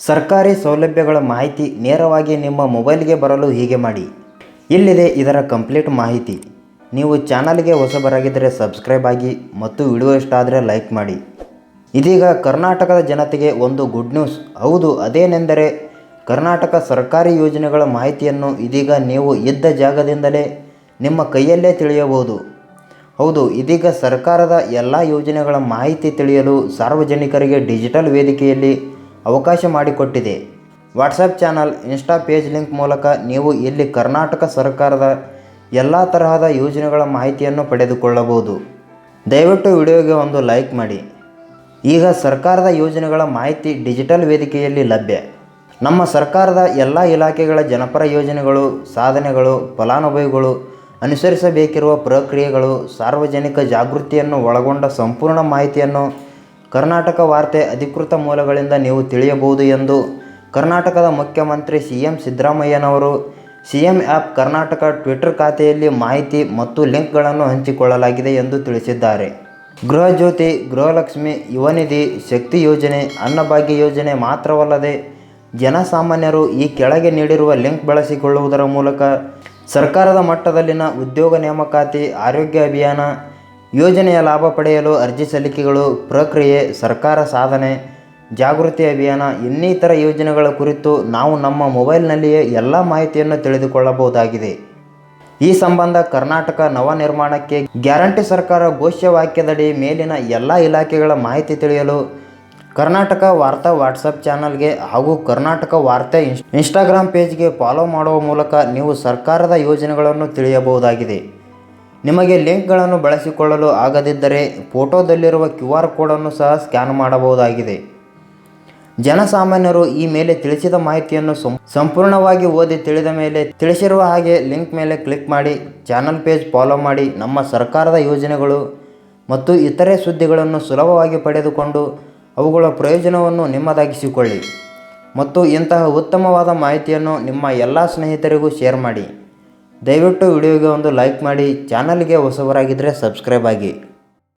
ಸರ್ಕಾರಿ ಸೌಲಭ್ಯಗಳ ಮಾಹಿತಿ ನೇರವಾಗಿ ನಿಮ್ಮ ಮೊಬೈಲ್ಗೆ ಬರಲು ಹೀಗೆ ಮಾಡಿ. ಇಲ್ಲಿದೆ ಇದರ ಕಂಪ್ಲೀಟ್ ಮಾಹಿತಿ. ನೀವು ಚಾನಲ್ಗೆ ಹೊಸಬರಾಗಿದ್ದರೆ ಸಬ್ಸ್ಕ್ರೈಬ್ ಆಗಿ ಮತ್ತು ವಿಡಿಯೋ ಇಷ್ಟ ಆದರೆ ಲೈಕ್ ಮಾಡಿ. ಇದೀಗ ಕರ್ನಾಟಕದ ಜನತೆಗೆ ಒಂದು ಗುಡ್ ನ್ಯೂಸ್. ಹೌದು, ಅದೇನೆಂದರೆ ಕರ್ನಾಟಕ ಸರ್ಕಾರಿ ಯೋಜನೆಗಳ ಮಾಹಿತಿಯನ್ನು ಇದೀಗ ನೀವು ಇದ್ದ ಜಾಗದಿಂದಲೇ ನಿಮ್ಮ ಕೈಯಲ್ಲೇ ತಿಳಿಯಬಹುದು. ಹೌದು, ಇದೀಗ ಸರ್ಕಾರದ ಎಲ್ಲ ಯೋಜನೆಗಳ ಮಾಹಿತಿ ತಿಳಿಯಲು ಸಾರ್ವಜನಿಕರಿಗೆ ಡಿಜಿಟಲ್ ವೇದಿಕೆಯಲ್ಲಿ ಅವಕಾಶ ಮಾಡಿಕೊಟ್ಟಿದೆ. WhatsApp channel, Insta page link ಮೂಲಕ ನೀವು ಇಲ್ಲಿ ಕರ್ನಾಟಕ ಸರ್ಕಾರದ ಎಲ್ಲ ತರಹದ ಯೋಜನೆಗಳ ಮಾಹಿತಿಯನ್ನು ಪಡೆದುಕೊಳ್ಳಬಹುದು. ದಯವಿಟ್ಟು ವಿಡಿಯೋಗೆ ಒಂದು ಲೈಕ್ ಮಾಡಿ. ಈಗ ಸರ್ಕಾರದ ಯೋಜನೆಗಳ ಮಾಹಿತಿ ಡಿಜಿಟಲ್ ವೇದಿಕೆಯಲ್ಲಿ ಲಭ್ಯ. ನಮ್ಮ ಸರ್ಕಾರದ ಎಲ್ಲ ಇಲಾಖೆಗಳ ಜನಪರ ಯೋಜನೆಗಳು, ಸಾಧನೆಗಳು, ಫಲಾನುಭವಿಗಳು, ಅನುಸರಿಸಬೇಕಿರುವ ಪ್ರಕ್ರಿಯೆಗಳು ಸಾರ್ವಜನಿಕ ಜಾಗೃತಿಯನ್ನು ಒಳಗೊಂಡ ಸಂಪೂರ್ಣ ಮಾಹಿತಿಯನ್ನು ಕರ್ನಾಟಕ ವಾರ್ತೆ ಅಧಿಕೃತ ಮೂಲಗಳಿಂದ ನೀವು ತಿಳಿಯಬಹುದು ಎಂದು ಕರ್ನಾಟಕದ ಮುಖ್ಯಮಂತ್ರಿ ಸಿ ಎಂ ಸಿದ್ದರಾಮಯ್ಯನವರು C M app Karnataka Twitter ಖಾತೆಯಲ್ಲಿ ಮಾಹಿತಿ ಮತ್ತು ಲಿಂಕ್ಗಳನ್ನು ಹಂಚಿಕೊಳ್ಳಲಾಗಿದೆ ಎಂದು ತಿಳಿಸಿದ್ದಾರೆ. ಗೃಹಜ್ಯೋತಿ ಗೃಹಲಕ್ಷ್ಮಿ, ಯುವನಿಧಿ, ಶಕ್ತಿ ಯೋಜನೆ, ಅನ್ನಭಾಗ್ಯ ಯೋಜನೆ ಮಾತ್ರವಲ್ಲದೆ ಜನಸಾಮಾನ್ಯರು ಈ ಕೆಳಗೆ ನೀಡಿರುವ ಲಿಂಕ್ ಬಳಸಿಕೊಳ್ಳುವುದರ ಮೂಲಕ ಸರ್ಕಾರದ ಮಟ್ಟದಲ್ಲಿನ ಉದ್ಯೋಗ ನೇಮಕಾತಿ, ಆರೋಗ್ಯ ಅಭಿಯಾನ ಯೋಜನೆಯ ಲಾಭ ಪಡೆಯಲು ಅರ್ಜಿ ಸಲ್ಲಿಕೆಗಳು, ಪ್ರಕ್ರಿಯೆ, ಸರ್ಕಾರ ಸಾಧನೆ, ಜಾಗೃತಿ ಅಭಿಯಾನ, ಇನ್ನಿತರ ಯೋಜನೆಗಳ ಕುರಿತು ನಾವು ನಮ್ಮ ಮೊಬೈಲ್ನಲ್ಲಿಯೇ ಎಲ್ಲ ಮಾಹಿತಿಯನ್ನು ತಿಳಿದುಕೊಳ್ಳಬಹುದಾಗಿದೆ. ಈ ಸಂಬಂಧ ಕರ್ನಾಟಕ ನವನಿರ್ಮಾಣಕ್ಕೆ ಗ್ಯಾರಂಟಿ ಸರ್ಕಾರ ಘೋಷವಾಕ್ಯದಡಿ ಮೇಲಿನ ಎಲ್ಲ ಇಲಾಖೆಗಳ ಮಾಹಿತಿ ತಿಳಿಯಲು ಕರ್ನಾಟಕ ವಾರ್ತಾ ವಾಟ್ಸಪ್ ಚಾನಲ್ಗೆ ಹಾಗೂ ಕರ್ನಾಟಕ ವಾರ್ತೆ ಇನ್ಸ್, ಇನ್ಸ್ಟಾಗ್ರಾಮ್ ಪೇಜ್ಗೆ ಫಾಲೋ ಮಾಡುವ ಮೂಲಕ ನೀವು ಸರ್ಕಾರದ ಯೋಜನೆಗಳನ್ನು ತಿಳಿಯಬಹುದಾಗಿದೆ. ನಿಮಗೆ ಲಿಂಕ್ಗಳನ್ನು ಬಳಸಿಕೊಳ್ಳಲು ಆಗದಿದ್ದರೆ ಫೋಟೋದಲ್ಲಿರುವ ಕ್ಯೂ ಆರ್ ಕೋಡನ್ನು ಸಹ ಸ್ಕ್ಯಾನ್ ಮಾಡಬಹುದಾಗಿದೆ. ಜನಸಾಮಾನ್ಯರು ಈ ಮೇಲೆ ತಿಳಿಸಿದ ಮಾಹಿತಿಯನ್ನು ಸಂಪೂರ್ಣವಾಗಿ ಓದಿ ತಿಳಿದ ಮೇಲೆ ತಿಳಿಸಿರುವ ಹಾಗೆ ಲಿಂಕ್ ಮೇಲೆ ಕ್ಲಿಕ್ ಮಾಡಿ, ಚಾನಲ್ ಪೇಜ್ ಫಾಲೋ ಮಾಡಿ, ನಮ್ಮ ಸರ್ಕಾರದ ಯೋಜನೆಗಳು ಮತ್ತು ಇತರೆ ಸುದ್ದಿಗಳನ್ನು ಸುಲಭವಾಗಿ ಪಡೆದುಕೊಂಡು ಅವುಗಳ ಪ್ರಯೋಜನವನ್ನು ನಿಮ್ಮದಾಗಿಸಿಕೊಳ್ಳಿ ಮತ್ತು ಇಂತಹ ಉತ್ತಮವಾದ ಮಾಹಿತಿಯನ್ನು ನಿಮ್ಮ ಎಲ್ಲ ಸ್ನೇಹಿತರಿಗೂ ಶೇರ್ ಮಾಡಿ. ದಯವಿಟ್ಟು ವಿಡಿಯೋಗೆ ಒಂದು ಲೈಕ್ ಮಾಡಿ ಚಾನಲ್ಗೆ ಹೊಸಬರಾಗಿದ್ದರೆ ಸಬ್ಸ್ಕ್ರೈಬ್ ಆಗಿ.